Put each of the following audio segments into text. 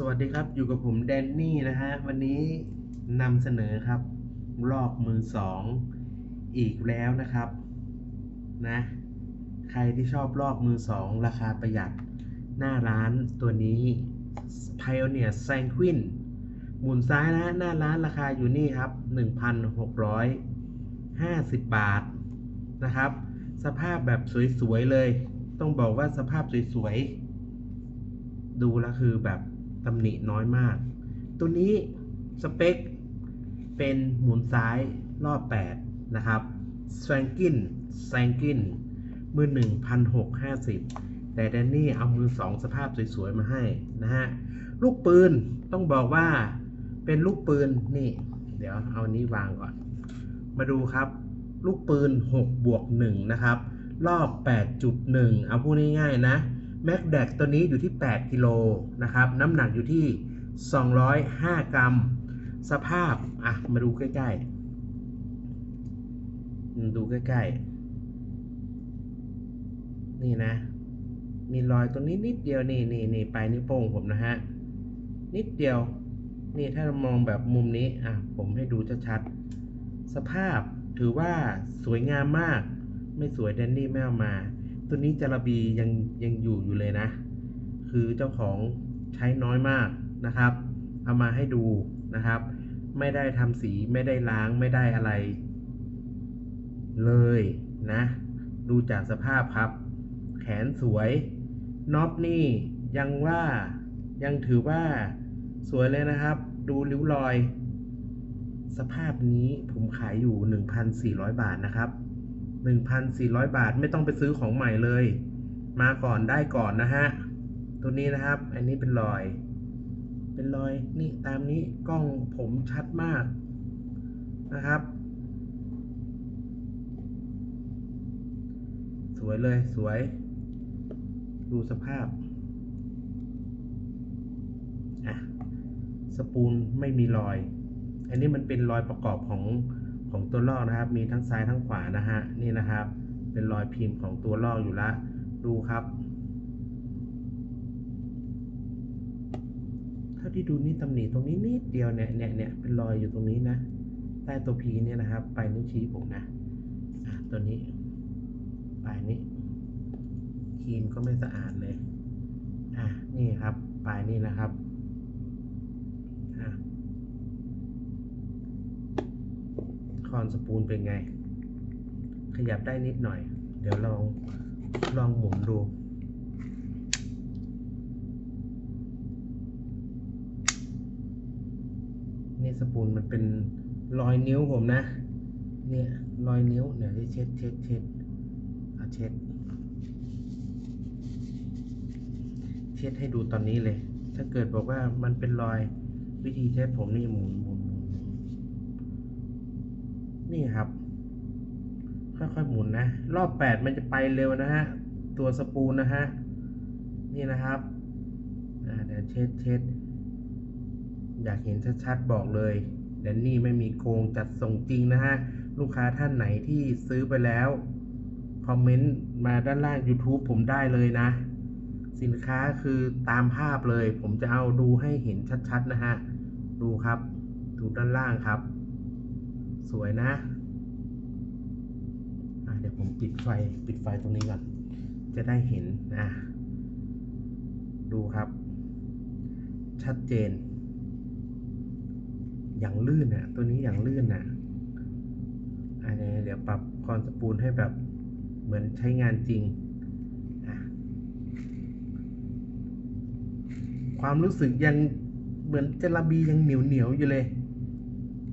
สวัสดีครับอยู่กับผมแดนนี่นะฮะ วันนี้นำเสนอครับรอบมือสองอีกแล้วนะครับนะ ใครที่ชอบรอบมือสองราคาประหยัดหน้าร้านตัวนี้ Pioneer Sanguine หมุนซ้ายนะฮะหน้าร้านราคาอยู่นี่ครับ 1,650 บาทนะครับ สภาพแบบสวย ๆ เลย ต้องบอกว่าสภาพสวย ๆ ดูแล้วคือแบบ ตำหนิน้อยมาก ตัวนี้สเปคเป็นหมุนซ้ายรอบ 8 นะครับ s w a n g i n s a n g i n มือ 1,650 แต่แดนนี่เอามือ 2 สภาพสวยๆ มาให้นะฮะ ลูกปืนต้องบอกว่าเป็นลูกปืนนี่ เดี๋ยวเอานี้วางก่อน มาดูครับ ลูกปืน 6 บวก 1 นะครับ รอบ 8.1 เอาพูดง่ายๆนะ แม็กแดกตัวนี้อยู่ที่ 8 กิโลนะครับ น้ำหนักอยู่ที่ 205 กรัม สภาพ อะ มาดูใกล้ๆ ดูใกล้ๆ นี่นะ มีรอยตรงนี้นิดเดียว นี่นี่นี่ปลายนิ้วโป้งผมนะฮะ นิดเดียว นี่ถ้าเรามองแบบมุมนี้ อะ ผมให้ดูชัดๆ สภาพถือว่าสวยงามมาก ไม่สวยแดนนี่ไม่เอามา ตัวนี้จาระบียังยังอยู่อยู่เลยนะ คือเจ้าของใช้น้อยมากนะครับ เอามาให้ดูนะครับ ไม่ได้ทำสีไม่ได้ล้างไม่ได้อะไร เลยนะ ดูจากสภาพครับ แขนสวยน็อปนี่ยังว่ายังถือว่าสวยเลยนะครับ ดูริ้วรอย สภาพนี้ผมขายอยู่ 1,400 บาทนะครับ 1,400 บาทไม่ต้องไปซื้อของใหม่เลย มาก่อนได้ก่อนนะฮะ ตัวนี้นะครับ อันนี้เป็นรอย เป็นรอยนี่ตามนี้กล้องผมชัดมากนะครับ สวยเลยสวย ดูสภาพอะสปูลไม่มีรอย อันนี้มันเป็นรอยประกอบของ ของตัวลอกนะครับ มีทั้งซ้ายทั้งขวานะฮะนี่นะครับ เป็นรอยพิมพ์ของตัวลอกอยู่ละดูครับถ้าที่ดูนี่ตำหนิตรงนี้นิดเดียวเนี่ยเนี่ยเนี่ยเป็นรอยอยู่ตรงนี้นะใต้ตัวพีเนี่ยนะครับปลายนิ้วชี้ผมนะอะตัวนี้ปลายนี้ครีมก็ไม่สะอาดเลยอะนี่ครับปลายนี้นะครับ อะ คอนสปูลเป็นไง ขยับได้นิดหน่อย เดี๋ยวลองลองหมุนดู นี่สปูลมันเป็นรอยนิ้วผมนะ เนี่ยรอยนิ้วเดี๋ยวจะเช็ดเช็ดเช็ดเอาเช็ด เช็ดให้ดูตอนนี้เลย ถ้าเกิดบอกว่ามันเป็นรอยวิธีเช็ดผมนี่หมุนหมุนหมุนหมุน นี่ครับ ค่อยๆหมุนนะ รอบแปดมันจะไปเร็วนะฮะ ตัวสปูลนะฮะ นี่นะครับเดี๋ยวเช็ดเช็ดอยากเห็นชัดๆบอกเลยแดนนี่ไม่มีโกงจัดส่งจริงนะฮะ ลูกค้าท่านไหนที่ซื้อไปแล้ว คอมเมนต์มาด้านล่าง YouTube ผมได้เลยนะ สินค้าคือตามภาพเลย ผมจะเอาดูให้เห็นชัดๆนะฮะ ดูครับ ดูด้านล่างครับ สวยนะะเดี๋ยวผมปิดไฟปิดไฟตรงนี้ก่อน จะได้เห็นนะ ดูครับ ชัดเจน อย่างลื่นนะตัวนี้อย่างลื่นนะอันนี้เดี๋ยวปรับคอนสปูลให้แบบเหมือนใช้งานจริงอะความรู้สึกยังเหมือนจระบียังเหนียวเหนียวอยู่เลย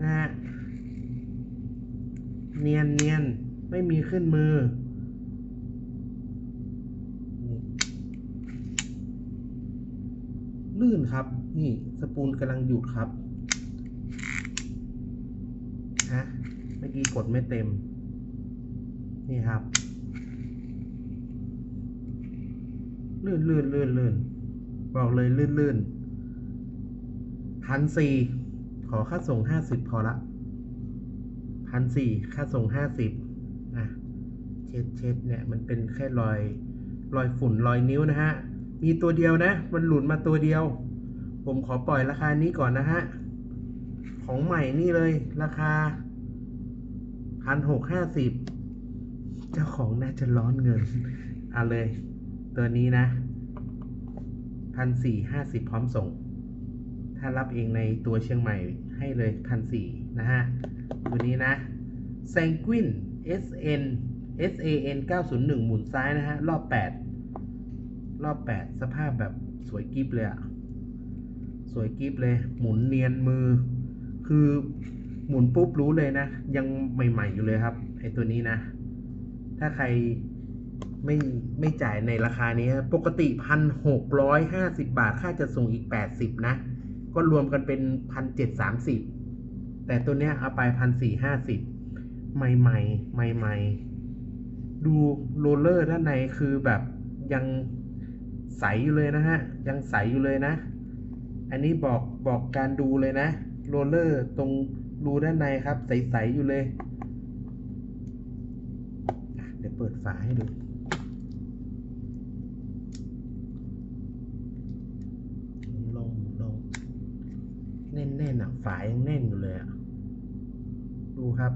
นะฮะ เนียนเนียนไม่มีขึ้นมือ ลื่นครับ นี่สปูลกำลังหยุดครับฮะเมื่อกี้กดไม่เต็ม นี่ครับ ลื่นลื่นลื่นลื่นบอกเลยลื่นลื่นพันสี่ขอค่าส่งห้าสิบพอละ พันสี่ค่าส่งห้าสิบอะเช็ดเช็ดเนี่ยมันเป็นแค่รอยรอยฝุ่นรอยนิ้วนะฮะ มีตัวเดียวนะ มันหลุดมาตัวเดียว ผมขอปล่อยราคานี้ก่อนนะฮะ ของใหม่นี่เลยราคาพันหกห้าสิบเจ้าของน่าจะร้อนเงินเอาเลย ตัวนี้นะพันสี่ห้าสิบพร้อมส่ง ถ้ารับเองในตัวเชียงใหม่ให้เลยพันสี่ นะฮะ ตัวนี้นะ Sanguin SN SAN 901 หมุนซ้ายนะฮะ รอบ 8 รอบ 8 สภาพแบบสวยกิฟเลยอะสวยกิฟเลย หมุนเนียนมือ คือหมุนปุ๊บรู้เลยนะ ยังใหม่ๆอยู่เลยครับ ไอตัวนี้นะ ถ้าใครไม่ไม่จ่ายในราคานี้ ปกติพันหกร้อยห้าสิบาท ค่าจะส่งอีกแปดสิบนะ ก็รวมกันเป็นพันเจ็ดสามสิบ แต่ตัวเนี้ยเอาไปพันสี่ห้าสิบใหม่ใหม่ใหม่ใหม่ดูโรลเลอร์ด้านในคือแบบยังใสอยู่เลยนะฮะ ยังใสอยู่เลยนะ อันนี้บอกบอกการดูเลยนะโรลเลอร์ตรงรูด้านในครับ ใส ๆ อยู่เลย เดี๋ยวเปิดฝาให้ดู ลงลง แน่นๆอะ ฝายังแน่นอยู่เลยอะ ดูครับ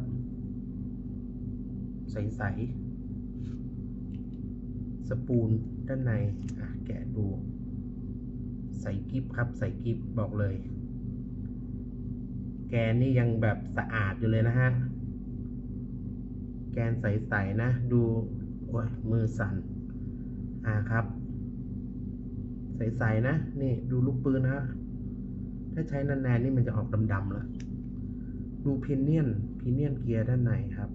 ใสๆ สปูนด้านใน อะ แกะดู ใสกิฟครับ ใสกิฟบอกเลย แกนนี่ยังแบบสะอาดอยู่เลยนะฮะ แกนใสๆนะ ดู โอ้ย มือสั่น อ่าครับ ใสๆนะ นี่ ดูลูกปืนนะ ถ้าใช้นานๆนี่มันจะออกดำๆแล้ว ดูพินเนียนพินเนียนเกียร์ด้านในครับ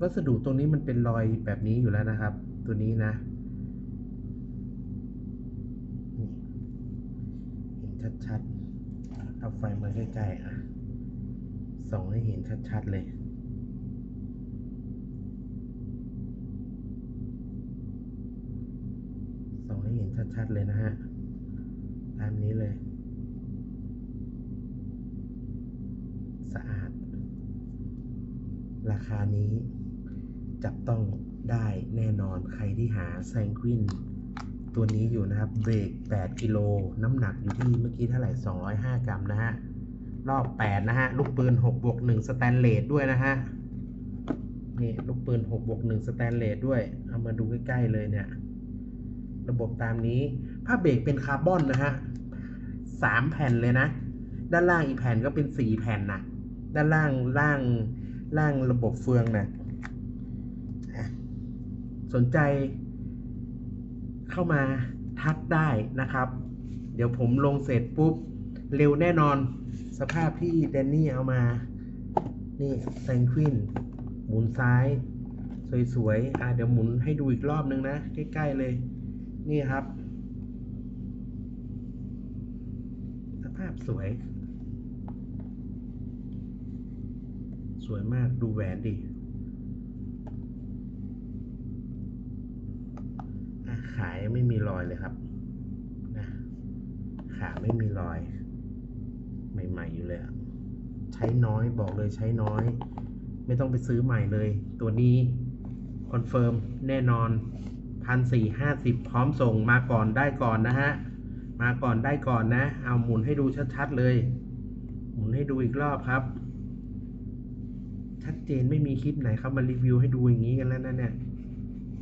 วัสดุตรงนี้มันเป็นรอยแบบนี้อยู่แล้วนะครับ ตัวนี้นะเห็นชัดๆ เอาไฟมาใกล้ๆอะส่องให้เห็นชัดๆเลยส่องให้เห็นชัดๆเลยนะฮะ ตามนี้เลย สะอาด ราคานี้จับต้องได้แน่นอนใครที่หาแซงควินตัวนี้อยู่นะครับ เบรก 8 กิโล น้ำหนักอยู่ที่เมื่อกี้เท่าไหร่ 205 กรัมนะฮะ รอบ 8 นะฮะ ลูกปืน6บวก1สแตนเลสด้วยนะฮะ นี่ ลูกปืน6บวก1สแตนเลสด้วย เอามาดูใกล้ ๆ เลยเนี่ย ระบบตามนี้ ผ้าเบรกเป็นคาร์บอนนะฮะสามแผ่นเลยนะ ด้านล่างอีกแผ่นก็เป็นสี่แผ่นนะด้านล่างล่างล่างระบบเฟืองนะสนใจเข้ามาทักได้นะครับ เดี๋ยวผมลงเสร็จปุ๊บ เร็วแน่นอนสภาพที่แดนนี่เอามา นี่แซงควินหมุนซ้าย สวยๆ อะเดี๋ยวหมุนให้ดูอีกรอบนึงนะ ใกล้ ๆ เลย นี่ครับ ส ภาพสวย สวยมากดูแหวนดิขายังไม่มีรอยเลยครับนะขาไม่มีรอย ใหม่ ๆ อยู่เลยอะใช้น้อยบอกเลยใช้น้อย ไม่ต้องไปซื้อใหม่เลย ตัวนี้คอนเฟิร์มแน่นอนพันสี่ห้าสิบพร้อมส่งมาก่อนได้ก่อนนะฮะ มาก่อนได้ก่อนนะ เอาหมุนให้ดูชัดๆเลย หมุนให้ดูอีกรอบครับ ชัดเจนไม่มีคลิปไหนครับมารีวิวให้ดูอย่างนี้กันแล้วนะเนี่ย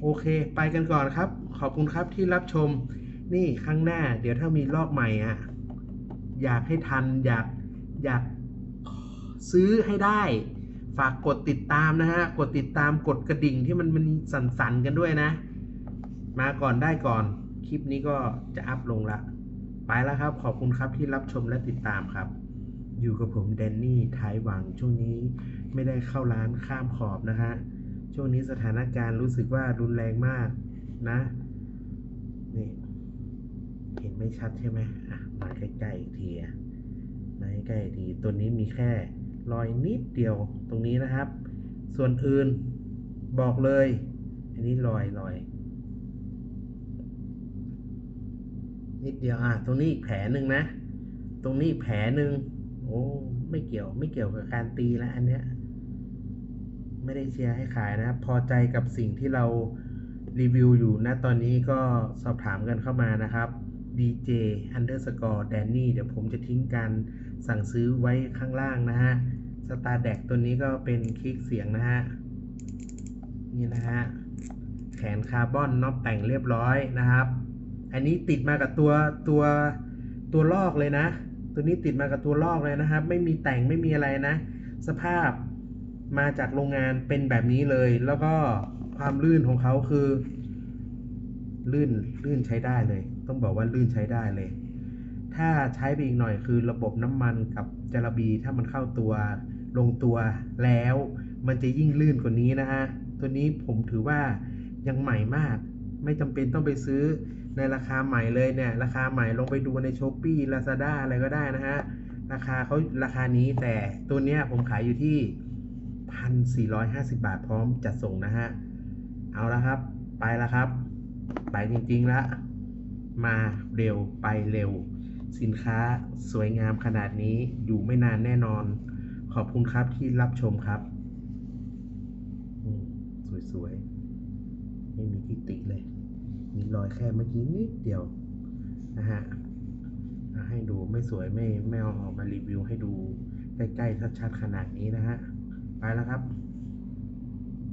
โอเค ไปกันก่อนครับ ขอบคุณครับที่รับชม นี่ครั้งหน้า เดี๋ยวถ้ามีรอบใหม่อะ อยากให้ทัน อยาก อยากซื้อให้ได้ ฝากกดติดตามนะฮะ กดติดตาม กดกระดิ่งที่มันมันสั่นๆกันด้วยนะ มาก่อนได้ก่อน คลิปนี้ก็จะอัพลงละ ไปแล้วครับ ขอบคุณครับที่รับชมและติดตามครับ อยู่กับผมแดนนี่ท้ายหวังช่วงนี้ไม่ได้เข้าร้านข้ามขอบนะฮะช่วงนี้สถานการณ์รู้สึกว่ารุนแรงมากนะนี่เห็นไม่ชัดใช่ไหมอะมาใกล้ๆอีกทีอะมาใกล้ๆอีกทีตัวนี้มีแค่รอยนิดเดียวตรงนี้นะครับ ส่วนอื่นบอกเลย อันนี้รอยรอย นิดเดียวอะตรงนี้อีกแผลหนึ่งนะ ตรงนี้อีกแผลหนึ่งโอ้ไม่เกี่ยวไม่เกี่ยวกับการตีแล้วอันเนี้ยไม่ได้เชียร์ให้ขายนะพอใจกับสิ่งที่เรารีวิวอยู่นะตอนนี้ก็สอบถามกันเข้ามานะครับ DJ underscore Danny เดี๋ยวผมจะทิ้งการสั่งซื้อไว้ข้างล่างนะฮะสตาร์แดกตัวนี้ก็เป็นคลิกเสียงนะฮะ นี่นะฮะ แขนคาร์บอนน็อปแต่งเรียบร้อยนะครับ อันนี้ติดมากับตัวตัวตัวลอกเลยนะ ตัวนี้ติดมากับตัวลอกเลยนะครับ ไม่มีแต่งไม่มีอะไรนะ สภาพมาจากโรงงานเป็นแบบนี้เลย แล้วก็ความลื่นของเขาคือ ลื่นลื่นใช้ได้เลย ต้องบอกว่าลื่นใช้ได้เลย ถ้าใช้ไปอีกหน่อยคือระบบน้ำมันกับจาระบีถ้ามันเข้าตัวลงตัวแล้ว มันจะยิ่งลื่นกว่านี้นะฮะตัวนี้ผมถือว่ายังใหม่มาก ไม่จำเป็นต้องไปซื้อ ในราคาใหม่เลยเนี่ย ราคาใหม่ลงไปดูในช้อปปี้ลาซาด้าอะไรก็ได้นะฮะ ราคาเขาราคานี้แต่ตัวเนี้ยผมขายอยู่ที่พันสี่ร้อยห้าสิบาทพร้อมจัดส่งนะฮะ เอาละครับ ไปแล้วครับ ไปจริงๆล้วมาเร็วไปเร็ว สินค้าสวยงามขนาดนี้อยู่ไม่นานแน่นอน ขอบคุณครับที่รับชมครับ สวยๆ ไม่มีที่ติเลย มีรอยแค่เมื่อกี้นิดเดียวนะฮะให้ดูไม่สวยไม่ไม่เอาออกมารีวิวให้ดูใกล้ๆชัดๆขนาดนี้นะฮะ ไปแล้วครับ